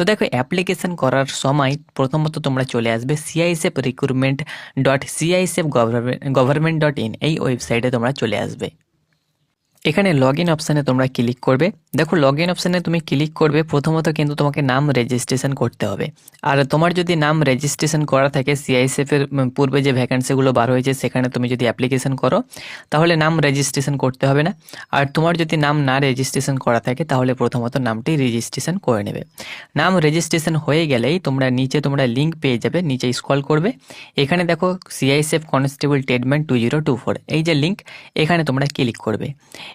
তো দেখো অ্যাপ্লিকেশন করার সময় প্রথমত তোমরা চলে আসবে CISF recruitment dot CISF government dot in এই ওয়েবসাইটে তোমরা চলে আসবে। এখানে লগ ইন অপশানে তোমরা ক্লিক করবে। দেখো লগ ইন অপশানে তুমি ক্লিক করবে, প্রথমত কিন্তু তোমাকে নাম রেজিস্ট্রেশন করতে হবে। আর তোমার যদি নাম রেজিস্ট্রেশন করা থাকে সিআইএসএফ এর পূর্বে যে ভ্যাকান্সিগুলো বার হয়েছে, সেখানে তুমি যদি অ্যাপ্লিকেশন করো, তাহলে নাম রেজিস্ট্রেশন করতে হবে না। আর তোমার যদি নাম না রেজিস্ট্রেশন করা থাকে, তাহলে প্রথমত নামটি রেজিস্ট্রেশন করে নেবে। নাম রেজিস্ট্রেশন হয়ে গেলেই তোমরা, নিচে তোমরা লিঙ্ক পেয়ে যাবে, নিচে স্ক্রল করবে। এখানে দেখো সিআইএসএফ কনস্টেবল টেডমেন্ট টু জিরো টু ফোর এই যে লিঙ্ক এখানে তোমরা ক্লিক করবে।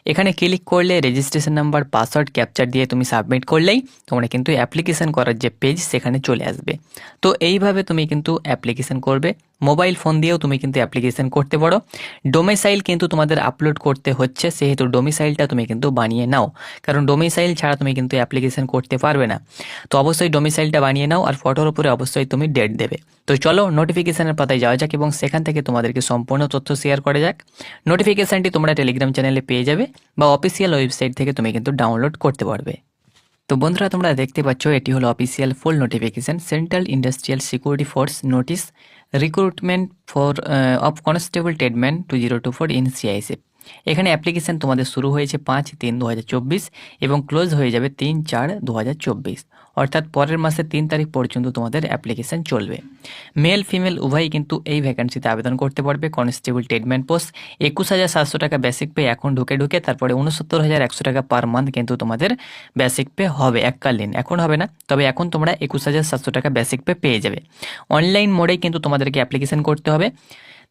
এখানে ক্লিক করলে রেজিস্ট্রেশন নাম্বার পাসওয়ার্ড ক্যাপচার দিয়ে তুমি সাবমিট করলেই তোমরা কিন্তু অ্যাপ্লিকেশন করার যে পেজ সেখানে চলে আসবে। তো এইভাবে তুমি কিন্তু অ্যাপ্লিকেশন করবে। মোবাইল ফোন দিয়েও তুমি কিন্তু অ্যাপ্লিকেশন করতে পারো। ডোমিসাইল কিন্তু তোমাদের আপলোড করতে হচ্ছে, সেহেতু ডোমিসাইলটা তুমি কিন্তু বানিয়ে নাও। কারণ ডোমিসাইল ছাড়া তুমি কিন্তু অ্যাপ্লিকেশন করতে পারবে না। তো অবশ্যই ডোমিসাইলটা বানিয়ে নাও, আর ফটোর উপরে অবশ্যই তুমি ডেট দেবে। তো চলো নোটিফিকেশানের পাতায় যাওয়া যাক এবং সেখান থেকে তোমাদেরকে সম্পূর্ণ তথ্য শেয়ার করা যাক। নোটিফিকেশানটি তোমরা টেলিগ্রাম চ্যানেলে পেয়ে যাবে বা অফিসিয়াল ওয়েবসাইট থেকে তুমি কিন্তু ডাউনলোড করতে পারবে। তো বন্ধুরা, তোমরা দেখতে পাচ্ছ, এটি হলো official full notification central industrial security force notice recruitment for of constable টেডম্যান two zero two four in CISF এখানে অ্যাপ্লিকেশান তোমাদের শুরু হয়েছে পাঁচ তিন দু এবং ক্লোজ হয়ে যাবে তিন চার দু অর্থাৎ পরের মাসের তিন তারিখ পর্যন্ত তোমাদের অ্যাপ্লিকেশন চলবে। মেল ফিমেল উভয়ই কিন্তু এই ভ্যাকান্সিতে আবেদন করতে পারবে। কনস্টেবল টেডম্যান পোস্ট একুশ হাজার সাতশো টাকা বেসিক পে এখন ঢুকে ঢুকে, তারপরে উনসত্তর হাজার একশো টাকা পার মান্থ কিন্তু তোমাদের বেসিক পে হবে এককালীন। এখন হবে না, তবে এখন তোমরা একুশ হাজার সাতশো টাকা বেসিক পে পেয়ে যাবে। অনলাইন মোডেই কিন্তু তোমাদেরকে অ্যাপ্লিকেশন করতে হবে।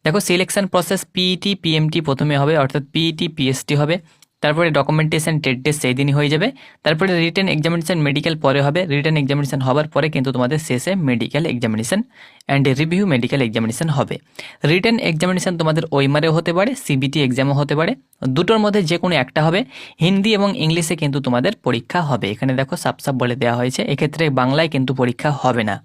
দেখো সিলেকশন প্রসেস পিইটি পিএমটি প্রথমে হবে, অর্থাৎ পিইটি পিএসটি হবে। তারপরে ডকুমেন্টেশন টেট টেস্ট সেই দিনই হয়ে যাবে। তারপরে রিটেন এক্সামিনেশন মেডিকেল পরে হবে। রিটেন এক্সামিনেশন হওয়ার পরে কিন্তু তোমাদের শেষে medical examination and review medical examination হবে। রিটেন এক্সামিনেশন তোমাদের ওইমারেও হতে পারে সিবিটি এক্সামও হতে পারে। দুটোর মধ্যে যে কোনো একটা হবে। হিন্দি এবং ইংলিশে কিন্তু তোমাদের পরীক্ষা হবে। এখানে দেখো সাপ সাপ বলে দেওয়া হয়েছে। এক্ষেত্রে বাংলায় কিন্তু পরীক্ষা হবে না।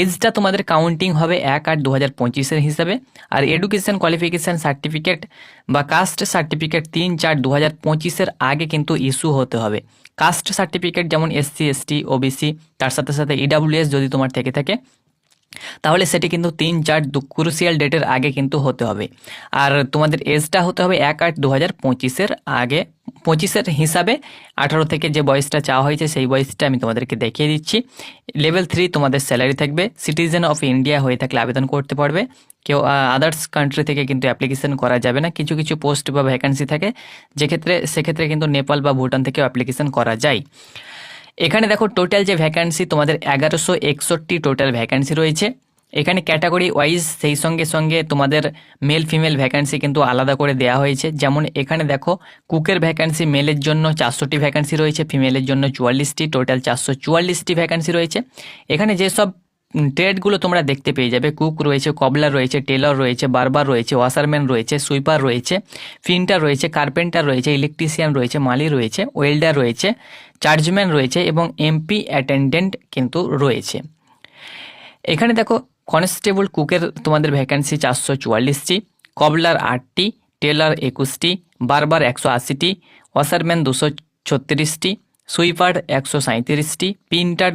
এজটা তোমাদের কাউন্টিং হবে এক আট দু হাজার পঁচিশের হিসাবে। আর এডুকেশন কোয়ালিফিকেশান সার্টিফিকেট বা কাস্ট সার্টিফিকেট তিন চার দু হাজার পঁচিশের আগে কিন্তু ইস্যু হতে হবে। কাস্ট সার্টিফিকেট যেমন এসসি এসটি ওবিসি তার সাথে সাথে ইডাব্লিউএস যদি তোমার থেকে থাকে তাহলে সেটি কিন্তু তিন চার ক্রুশিয়াল ডেটের আগে কিন্তু হতে হবে। আর তোমাদের এজটা হতে হবে এক আট দু হাজার পঁচিশের আগে। পঁচিশের হিসাবে আঠারো থেকে যে বয়সটা চাওয়া হয়েছে, সেই বয়সটা আমি তোমাদেরকে দেখিয়ে দিচ্ছি। লেভেল থ্রি তোমাদের স্যালারি থাকবে। সিটিজেন অফ ইন্ডিয়া হয়ে থাকলে আবেদন করতে পারবে। কেউ আদার্স কান্ট্রি থেকে কিন্তু অ্যাপ্লিকেশন করা যাবে না। কিছু কিছু পোস্ট বা ভ্যাকান্সি থাকে। যেক্ষেত্রে, সেক্ষেত্রে কিন্তু নেপাল বা ভুটান থেকেও অ্যাপ্লিকেশন করা যায়। এখানে দেখো টোটাল যে ভ্যাকান্সি তোমাদের এগারোশো একষট্টি টোটাল ভ্যাকান্সি রয়েছে। এখানে ক্যাটাগরি ওয়াইজ সেই সঙ্গে সঙ্গে তোমাদের মেল ফিমেল ভ্যাকান্সি কিন্তু আলাদা করে দেয়া হয়েছে। যেমন এখানে দেখো, কুকের ভ্যাকান্সি মেলের জন্য চারশোটি ভ্যাকান্সি রয়েছে ফিমেলের জন্য চুয়াল্লিশটি টোটাল চারশো চুয়াল্লিশটি ভ্যাকান্সি রয়েছে। এখানে যেসব ট্রেডগুলো তোমরা দেখতে পেয়ে যাবে। কুক রয়েছে, কবলার রয়েছে, টেলর রয়েছে, বারবার রয়েছে, ওয়াশারম্যান রয়েছে, সুইপার রয়েছে, ফিন্টার রয়েছে, কার্পেন্টার রয়েছে, ইলেকট্রিশিয়ান রয়েছে, মালি রয়েছে, ওয়েল্ডার রয়েছে, চার্জম্যান রয়েছে এবং এমপি অ্যাটেন্ডেন্ট কিন্তু রয়েছে। এখানে দেখো, কনস্টেবল কুকের তোমাদের ভ্যাকান্সি চারশো চুয়াল্লিশটি, কবলার আটটি, টেলার একুশটি, বারবার একশো আশিটি, ওয়াশারম্যান দুশো ছত্রিশটি, সুইপার একশো সাঁত্রিশটি প্রিন্টার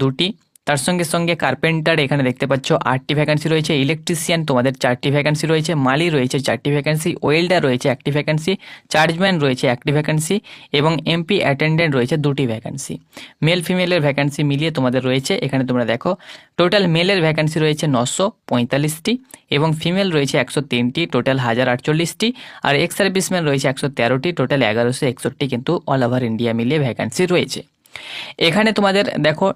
দুটি তার সঙ্গে সঙ্গে কার্পেন্টার এখানে দেখতে পাচ্ছ আটটি ভ্যাকান্সি রয়েছে ইলেকট্রিশিয়ান তোমাদের চারটি ভ্যাকান্সি রয়েছে, মালি রয়েছে চারটি ভ্যাকান্সি ওয়েল্ডার রয়েছে একটি ভ্যাকান্সি চার্জম্যান রয়েছে একটি ভ্যাকান্সি এবং এমপি অ্যাটেন্ডেন্ট রয়েছে দুটি ভ্যাকান্সি মেল ফিমেলের ভ্যাকান্সি মিলিয়ে তোমাদের রয়েছে, এখানে তোমরা দেখো টোটাল মেলের ভ্যাকান্সি রয়েছে নশো পঁয়তাল্লিশটি এবং ফিমেল রয়েছে একশো তিনটি টোটাল হাজার আটচল্লিশটি আর এক্স সার্ভিসম্যান রয়েছে একশো তেরোটি টোটাল এগারোশো একষট্টি কিন্তু অল ওভার ইন্ডিয়া মিলিয়ে ভ্যাকান্সি রয়েছে। এখানে তোমাদের দেখো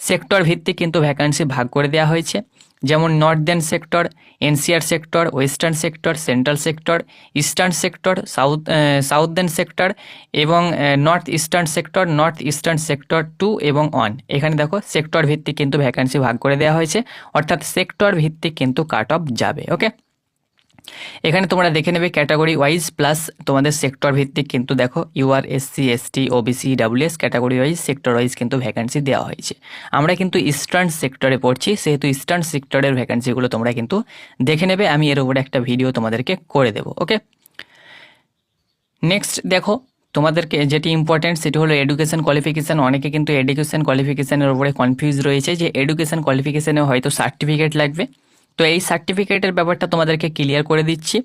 সেক্টর ভিত্তিক কিন্তু ভ্যাকান্সি ভাগ করে দেওয়া হয়েছে। যেমন northern sector NCR sector western sector central sector eastern sector south southern sector এবং north eastern sector north eastern sector two এবং ওয়ান এখানে দেখো সেক্টর ভিত্তিক কিন্তু ভ্যাকান্সি ভাগ করে দেওয়া হয়েছে। অর্থাৎ সেক্টর ভিত্তিক কিন্তু কাট অফ যাবে ওকে এখানে তোমরা দেখে নেবে ক্যাটাগরি ওয়াইজ প্লাস তোমাদের সেক্টর ভিত্তিক কিন্তু দেখো UR SC ST OBC EWS category wise sector wise কিন্তু ভ্যাকান্সি দেওয়া হয়েছে। আমরা কিন্তু ইস্টার্ন সেক্টরে পড়ছি, সেহেতু ইস্টার্ন সেক্টরের ভ্যাকান্সিগুলো তোমরা কিন্তু দেখে নেবে, আমি এর উপরে একটা ভিডিও তোমাদেরকে করে দেবো ওকে নেক্সট দেখো, তোমাদেরকে যেটি ইম্পর্টেন্ট সেটি হলো এডুকেশন কোয়ালিফিকেশান অনেকে কিন্তু এডুকেশন কোয়ালিফিকেশানের উপরে কনফিউজ রয়েছে যে এডুকেশন কোয়ালিফিকেশানে হয়তো সার্টিফিকেট লাগবে। তো এই সার্টিফিকেটের ব্যাপারটা তোমাদেরকে ক্লিয়ার করে দিচ্ছি।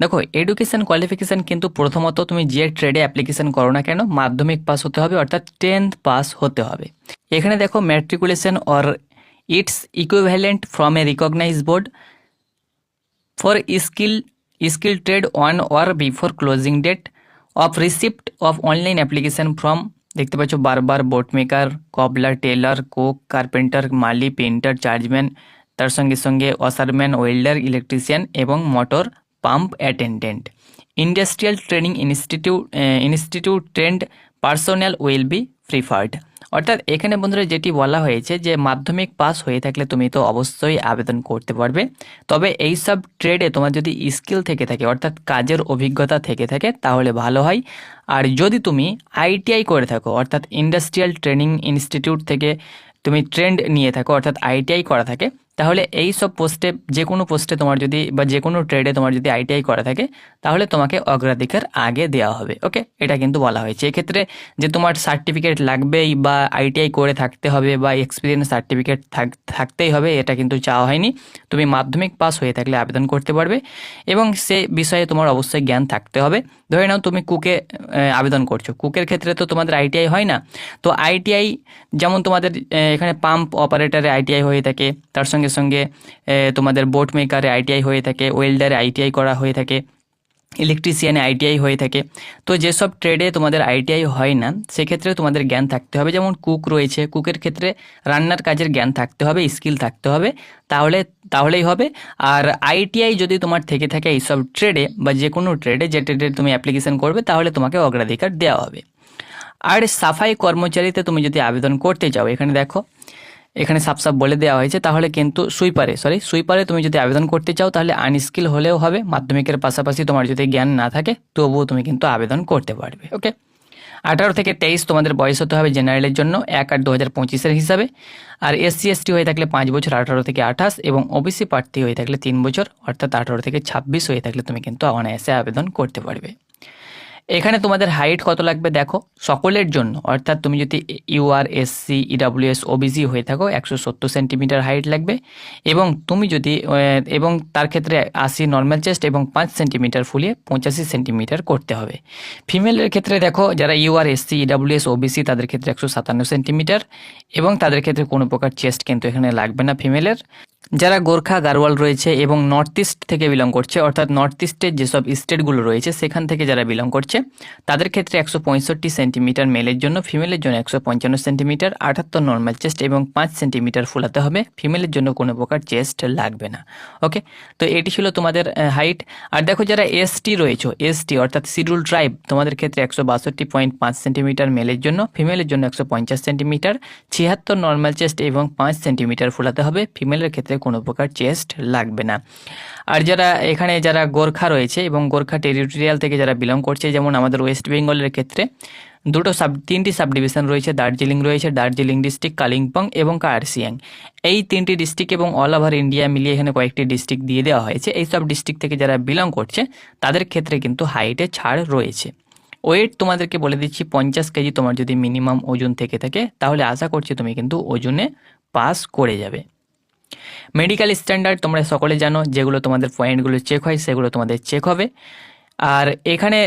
দেখো এডুকেশন কোয়ালিফিকেশান কিন্তু প্রথমত তুমি যে ট্রেডে অ্যাপ্লিকেশন করো না কেন, মাধ্যমিক পাস হতে হবে, অর্থাৎ টেন্থ পাস হতে হবে। এখানে দেখো matriculation or its equivalent from a recognise board for skill skill trade on or before closing date of receipt of online application from দেখতে পাচ্ছ barber boot maker cobbler tailor cook carpenter mali painter chargeman তার সঙ্গে সঙ্গে washerman, welder, electrician এবং motor pump attendant. Industrial training institute institute trained personnel will be preferred. অর্থাৎ এখানে বন্ধুরা যেটি বলা হয়েছে যে মাধ্যমিক পাস হয়ে থাকলে তুমি তো অবশ্যই আবেদন করতে পারবে। তবে এই সব ট্রেডে তোমার যদি স্কিল থেকে থাকে, অর্থাৎ কাজের অভিজ্ঞতা থেকে থাকে, তাহলে ভালো হয়। আর যদি তুমি আইটিআই করে থাকো, অর্থাৎ ইন্ডাস্ট্রিয়াল ট্রেনিং ইনস্টিটিউট থেকে তুমি ট্রেন্ড নিয়ে থাকো, অর্থাৎ আইটিআই করা থাকে তাহলে এই সব পোস্টে যে কোনো পোস্টে তোমার যদি বা যে কোনো ট্রেডে তোমার যদি আইটিআই করা থাকে, তাহলে তোমাকে অগ্রাধিকার আগে দেওয়া হবে ওকে এটা কিন্তু বলা হয়েছে। এক্ষেত্রে যে তোমার সার্টিফিকেট লাগবেই বা আইটিআই করে থাকতে হবে বা এক্সপিরিয়েন্স সার্টিফিকেট থাকতেই হবে, এটা কিন্তু চাওয়া হয়নি। তুমি মাধ্যমিক পাস হয়ে থাকলে আবেদন করতে পারবে এবং সে বিষয়ে তোমার অবশ্যই জ্ঞান থাকতে হবে। ধরে নাও তুমি কুকে আবেদন করছ। কুকের ক্ষেত্রে তো তোমাদের আইটিআই হয় না। তো আইটিআই যেমন তোমাদের এখানে পাম্প অপারেটারে আইটিআই হয়ে থাকে, তার সঙ্গে সঙ্গে তোমাদের বোট মেকারে আইটিআই হয়ে থাকে ওয়েল্ডারে আইটিআই করা হয়ে থাকে। ইলেকট্রিশিয়ানে আইটিআই হয়ে থাকে। তো যেসব ট্রেডে তোমাদের আইটিআই হয় না, সেক্ষেত্রে তোমাদের জ্ঞান থাকতে হবে। যেমন কুক রয়েছে কুকের ক্ষেত্রে রান্নার কাজের জ্ঞান থাকতে হবে স্কিল থাকতে হবে, তাহলে, তাহলেই হবে। আর আইটিআই যদি তোমার থেকে থাকে এইসব ট্রেডে বা যে কোনো ট্রেডে যে ট্রেডে তুমি অ্যাপ্লিকেশন করবে, তাহলে তোমাকে অগ্রাধিকার দেওয়া হবে। আর সাফাই কর্মচারীতে তুমি যদি আবেদন করতে চাও এখানে দেখো এখানে সাপ সাপ বলে দেওয়া হয়েছে, তাহলে কিন্তু সুইপারে সরি সুইপারে তুমি যদি আবেদন করতে চাও, তাহলে আনস্কিল হলেও হবে, মাধ্যমিকের পাশাপাশি তোমার যদি জ্ঞান না থাকে, তবুও তুমি কিন্তু আবেদন করতে পারবে ওকে আঠারো থেকে তেইশ তোমাদের বয়স হতে হবে জেনারেলের জন্য, এক আট দু হাজার পঁচিশের হিসাবে। আর এসসি এসটি হয়ে থাকলে পাঁচ বছর, আঠারো থেকে আঠাশ, এবং ওবিসি প্রার্থী হয়ে থাকলে তিন বছর, অর্থাৎ আঠারো থেকে ছাব্বিশ হয়ে থাকলে তুমি কিন্তু অনায়াসে আবেদন করতে পারবে। এখানে তোমাদের হাইট কত লাগবে দেখো? সকলের জন্য। অর্থাৎ তুমি যদি ইউআর এসসি ইডাব্লিউএস ওবিসি হয়ে থাকো, একশো সত্তর সেন্টিমিটার হাইট লাগবে। এবং তুমি যদি এবং তার ক্ষেত্রে আশি নর্মাল চেস্ট এবং পাঁচ সেন্টিমিটার ফুলিয়ে পঁচাশি সেন্টিমিটার করতে হবে। ফিমেলের ক্ষেত্রে দেখো, যারা ইউআর এসসি ইডাব্লিউএস ওবিসি তাদের ক্ষেত্রে একশো সাতান্ন সেন্টিমিটার এবং তাদের ক্ষেত্রে কোনো প্রকার চেস্ট কিন্তু এখানে লাগবে না ফিমেলের যারা গোর্খা গারওয়াল রয়েছে এবং নর্থ ইস্ট থেকে বিলং করছে, অর্থাৎ নর্থ ইস্টের যেসব স্টেটগুলো রয়েছে, সেখান থেকে যারা বিলং করছে, তাদের ক্ষেত্রে একশো পঁয়ষট্টি সেন্টিমিটার মেলের জন্য ফিমেলের জন্য একশো পঞ্চান্ন সেন্টিমিটার আটাত্তর নর্মাল চেস্ট এবং পাঁচ সেন্টিমিটার ফুলাতে হবে। ফিমেলের জন্য কোনো প্রকার চেস্ট লাগবে না। ওকে তো এটি ছিল তোমাদের হাইট আর দেখো যারা এসটি রয়েছে এসটি অর্থাৎ শিডিউল ট্রাইব তোমাদের ক্ষেত্রে একশো বাষট্টি পয়েন্ট পাঁচ সেন্টিমিটার মেলের জন্য ফিমেলের জন্য একশো পঞ্চাশ সেন্টিমিটার ছিয়াত্তর নর্মাল চেস্ট এবং পাঁচ সেন্টিমিটার ফুলাতে হবে। ফিমেলের ক্ষেত্রে কোনো প্রকার চেস্ট লাগবে না। আর যারা এখানে যারা গোর্খা রয়েছে এবং গোর্খা টেরিটোরিয়াল থেকে যারা বিলং করছে, যেমন আমাদের ওয়েস্ট বেঙ্গলের ক্ষেত্রে, দুটো সাব তিনটি সাব ডিভিশন রয়েছে, দার্জিলিং রয়েছে, দার্জিলিং ডিস্ট্রিক্ট কালিম্পং এবং কার্সিয়াং এই তিনটি ডিস্ট্রিক্ট এবং অল ওভার ইন্ডিয়া মিলিয়ে এখানে কয়েকটি ডিস্ট্রিক্ট দিয়ে দেওয়া হয়েছে। এই সব ডিস্ট্রিক্ট থেকে যারা বিলং করছে, তাদের ক্ষেত্রে কিন্তু হাইটে ছাড় রয়েছে। ওয়েট তোমাদেরকে বলে দিচ্ছি, পঞ্চাশ কেজি তোমার যদি মিনিমাম ওজন থেকে থাকে, তাহলে আশা করছি তুমি কিন্তু ওজনে পাস করে যাবে। মেডিকেল স্ট্যান্ডার্ড তোমরা সকলে জানো যেগুলো তোমাদের পয়েন্টগুলো চেক হয় সেগুলো তোমাদের চেক হবে। আর এখানে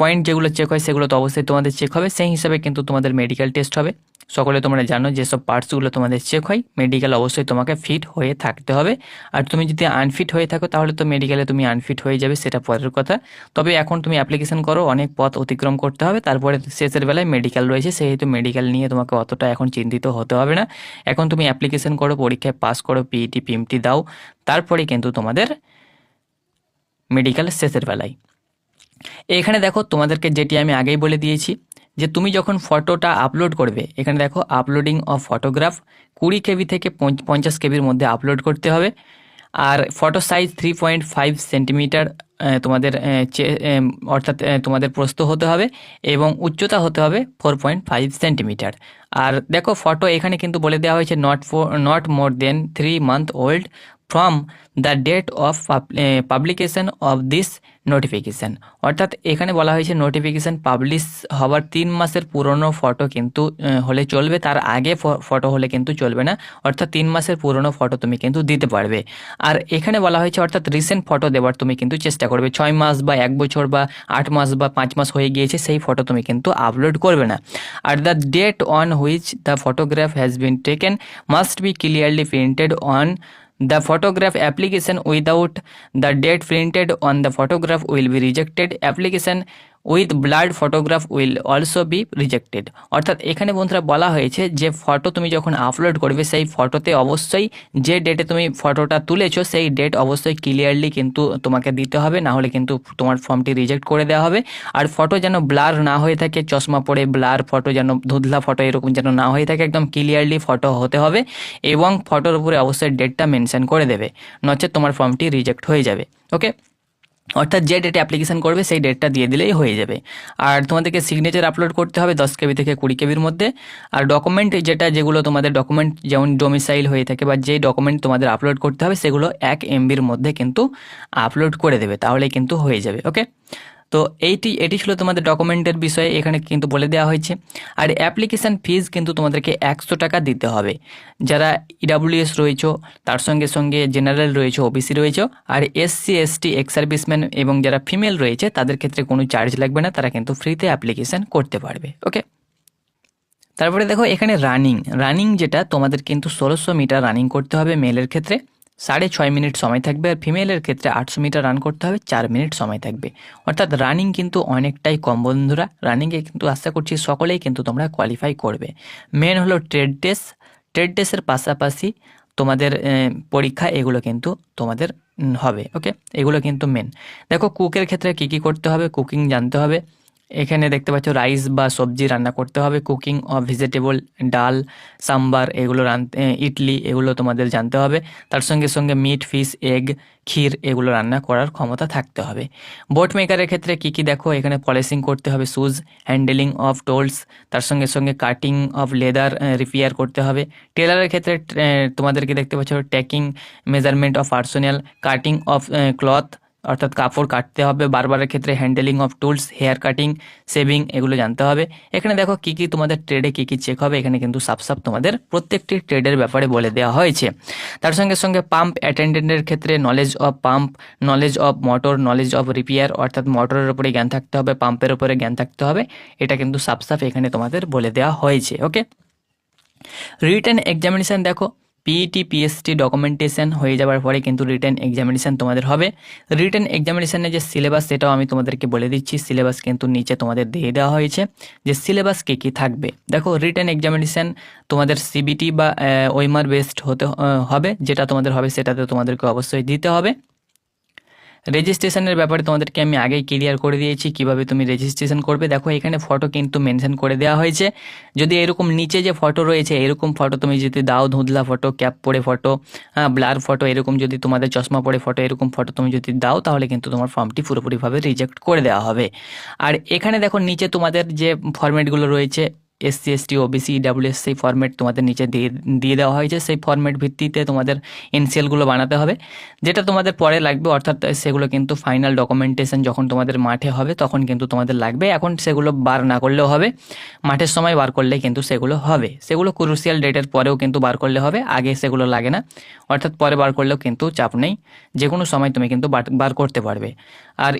পয়েন্ট যেগুলো চেক হয় সেগুলো তো অবশ্যই তোমাদের চেক হবে। সেই হিসাবে কিন্তু তোমাদের মেডিকেল টেস্ট হবে। সকলে তোমরা জানো যেসব পার্টসগুলো তোমাদের চেক হয়। মেডিকেল অবশ্যই তোমাকে ফিট হয়ে থাকতে হবে। আর তুমি যদি আনফিট হয়ে থাকো, তাহলে তো মেডিকেলে তুমি আনফিট হয়ে যাবে, সেটা পরের কথা। তবে এখন তুমি অ্যাপ্লিকেশন করো, অনেক পথ অতিক্রম করতে হবে। তারপরে শেষের বেলায় মেডিকেল রয়েছে, সেহেতু মেডিকেল নিয়ে তোমাকে অতটা এখন চিন্তিত হতে হবে না। এখন তুমি অ্যাপ্লিকেশন করো, পরীক্ষায় পাস করো পিইটি পিএমটি দাও। তারপরে কিন্তু তোমাদের মেডিকেল শেষের বেলায়। এখানে দেখো তোমাদেরকে যেটি আমি আগেই বলে দিয়েছি, যে তুমি যখন ফটোটা আপলোড করবে, এখানে দেখো আপলোডিং অফ ফটোগ্রাফ কুড়ি কেবি থেকে পঞ্চ- পঞ্চাশ কেবির মধ্যে আপলোড করতে হবে। আর photo size three point five centimetre তোমাদের অর্থাৎ তোমাদের প্রস্থ হতে হবে এবং উচ্চতা হতে হবে ফোর পয়েন্ট ফাইভ সেন্টিমিটার আর দেখো ফটো এখানে কিন্তু বলে দেওয়া হয়েছে not for not more than three month old from the date of publication of this notification অর্থাৎ এখানে বলা হয়েছে নোটিফিকেশান পাবলিশ হওয়ার তিন মাসের পুরনো ফটো কিন্তু আহ, হলে চলবে। তার আগে ফটো হলে কিন্তু চলবে না। অর্থাৎ তিন মাসের পুরনো ফটো তুমি কিন্তু দিতে পারবে। আর এখানে বলা হয়েছে অর্থাৎ রিসেন্ট ফটো দেওয়ার তুমি কিন্তু চেষ্টা করবে। ছয় মাস বা এক বছর বা আট মাস বা পাঁচ মাস হয়ে গিয়েছে সেই ফটো তুমি কিন্তু আপলোড করবে না। আর the date on which the photograph has been taken must be clearly printed on The photograph application without the date printed on the photograph will be rejected. Application with blurred photograph will also be rejected. অর্থাৎ এখানে বন্ধুরা বলা হয়েছে যে photo তুমি যখন upload করবে, সেই ফটোতে অবশ্যই যে ডেটে তুমি ফটোটা তুলেছো, সেই ডেট অবশ্যই ক্লিয়ারলি কিন্তু তোমাকে দিতে হবে, না হলে কিন্তু তোমার ফর্মটি রিজেক্ট করে দেওয়া হবে। আর ফটো যেন ব্লার না হয়ে থাকে, চশমা পরে ব্লার ফটো যেন ধুধলা ফটো এরকম যেন না হয়ে থাকে, একদম ক্লিয়ারলি ফটো হতে হবে এবং ফটোর উপরে অবশ্যই ডেটটা মেনশন করে দেবে, নচেত তোমার ফর্মটি রিজেক্ট হয়ে যাবে ওকে অর্থাৎ যে ডেটে অ্যাপ্লিকেশান করবে, সেই ডেটটা দিয়ে দিলেই হয়ে যাবে। আর তোমাদেরকে সিগনেচার আপলোড করতে হবে দশ কেবি থেকে কুড়ি কেবির মধ্যে। আর ডকুমেন্ট যেটা, যেগুলো তোমাদের ডকুমেন্ট যেমন ডোমিসাইল হয়ে থাকে বা যে ডকুমেন্ট তোমাদের আপলোড করতে হবে, সেগুলো এক এমবির মধ্যে কিন্তু আপলোড করে দেবে তাহলে কিন্তু হয়ে যাবে ওকে তো এইটি, এটি ছিল তোমাদের ডকুমেন্টের বিষয়ে এখানে কিন্তু বলে দেওয়া হয়েছে। আর অ্যাপ্লিকেশান ফিজ কিন্তু তোমাদেরকে একশো টাকা দিতে হবে। যারা ইডাব্লিউএস রয়েছে, তার সঙ্গে সঙ্গে জেনারেল রয়েছে ওবিসি রয়েছে, আর এসসি এসটি এক্স সার্ভিসম্যান এবং যারা ফিমেল রয়েছে, তাদের ক্ষেত্রে কোনো চার্জ লাগবে না, তারা কিন্তু ফ্রিতে অ্যাপ্লিকেশান করতে পারবে ওকে তারপরে দেখো এখানে রানিং রানিং যেটা তোমাদের কিন্তু ষোলোশো মিটার রানিং করতে হবে মেলের ক্ষেত্রে। সাড়ে ছয় মিনিট সময় থাকবে আর ফিমেলের ক্ষেত্রে আটশো মিটার রান করতে হবে, চার মিনিট সময় থাকবে। অর্থাৎ রানিং কিন্তু অনেকটাই কম বন্ধুরা। রানিংয়ে কিন্তু আশা করছি সকলেই কিন্তু তোমরা কোয়ালিফাই করবে। মেন হলো ট্রেড টেস্ট ট্রেড টেস্টের পাশাপাশি তোমাদের পরীক্ষা এগুলো কিন্তু তোমাদের হবে ওকে এগুলো কিন্তু মেন দেখো কুকের ক্ষেত্রে কী কী করতে হবে? কুকিং জানতে হবে। এখানে দেখতে পাচ্ছ রাইস বা সবজি রান্না করতে হবে, কুকিং অফ ভেজিটেবল, ডাল, সাম্বার এগুলো রাঁধতে ইডলি এগুলো তোমাদের জানতে হবে। তার সঙ্গে সঙ্গে মিট, ফিশ, এগ, ক্ষীর এগুলো রান্না করার ক্ষমতা থাকতে হবে। বোট মেকারের ক্ষেত্রে কী কী দেখো? এখানে পলিশিং করতে হবে শুজ হ্যান্ডেলিং অফ টোলস, তার সঙ্গে সঙ্গে কাটিং অফ লেদার রিপেয়ার করতে হবে। টেলারের ক্ষেত্রে তোমাদেরকে দেখতে পাচ্ছ tacking, measurement of personal cutting of cloth অর্থাৎ কাপড় কাটতে হবে, বারবারের ক্ষেত্রে handling of tools hair cutting shaving এগুলো জানতে হবে। এখানে দেখো কী কী তোমাদের ট্রেডে কী কী চেক হবে, এখানে কিন্তু সাপ সাপ তোমাদের প্রত্যেকটি ট্রেডের ব্যাপারে বলে দেওয়া হয়েছে। তার সঙ্গে সঙ্গে পাম্প অ্যাটেন্ডেন্টের ক্ষেত্রে knowledge of pump knowledge of motor knowledge of repair অর্থাৎ মোটরের উপরে জ্ঞান থাকতে হবে পাম্পের উপরে জ্ঞান থাকতে হবে, এটা কিন্তু সাপ সাপ এখানে তোমাদের বলে দেওয়া হয়েছে ওকে রিটেন এক্সামিনেশান দেখো পিইটি পিএসটি ডকুমেন্টেশন হয়ে যাওয়ার পরে কিন্তু রিটার্ন এক্সামিনেশান তোমাদের হবে। রিটার্ন এক্সামিনেশানের যে সিলেবাস সেটাও আমি তোমাদেরকে বলে দিচ্ছি। সিলেবাস কিন্তু নিচে তোমাদের দিয়ে দেওয়া হয়েছে। যে সিলেবাস কী কী থাকবে? দেখো রিটার্ন এক্সামিনেশান তোমাদের সিবিটি বা ওইমার বেসড হতে হবে। যেটা তোমাদের হবে, সেটাতে তোমাদেরকে অবশ্যই দিতে হবে। রেজিস্ট্রেশনের ব্যাপারে তোমাদেরকে আমি আগেই ক্লিয়ার করে দিয়েছি, কীভাবে তুমি রেজিস্ট্রেশন করবে। দেখো, এখানে ফটো কিন্তু মেনশন করে দেওয়া হয়েছে। যদি এরকম নিচে যে ফটো রয়েছে, এরকম ফটো তুমি যদি দাও, ধুঁধলা ফটো ক্যাপ পরে ফটো ব্লার ফটো এরকম যদি তোমাদের চশমা পরে ফটো এরকম ফটো তুমি যদি দাও, তাহলে কিন্তু তোমার ফর্মটি পুরোপুরিভাবে রিজেক্ট করে দেওয়া হবে। আর এখানে দেখো, নিচে তোমাদের যে ফরম্যাটগুলো রয়েছে এসসি এসটি ওবিসি ডাব্লিউএস সেই ফরম্যাট তোমাদের নিচে দিয়ে দিয়ে দেওয়া হয়েছে। সেই ফরম্যাট ভিত্তিতে তোমাদের এনসিএলগুলো বানাতে হবে। যেটা তোমাদের পরে লাগবে, অর্থাৎ সেগুলো কিন্তু ফাইনাল ডকুমেন্টেশন যখন তোমাদের মাঠে হবে, তখন কিন্তু তোমাদের লাগবে। এখন সেগুলো বার না করলেও হবে। মাঠের সময় বার করলে কিন্তু সেগুলো হবে। সেগুলো ক্রুশিয়াল ডেটের পরেও কিন্তু বার করলে হবে, আগে সেগুলো লাগে না। অর্থাৎ পরে বার করলেও কিন্তু চাপ নেই। যে কোনো সময় তুমি কিন্তু বার- বার করতে পারবে। আর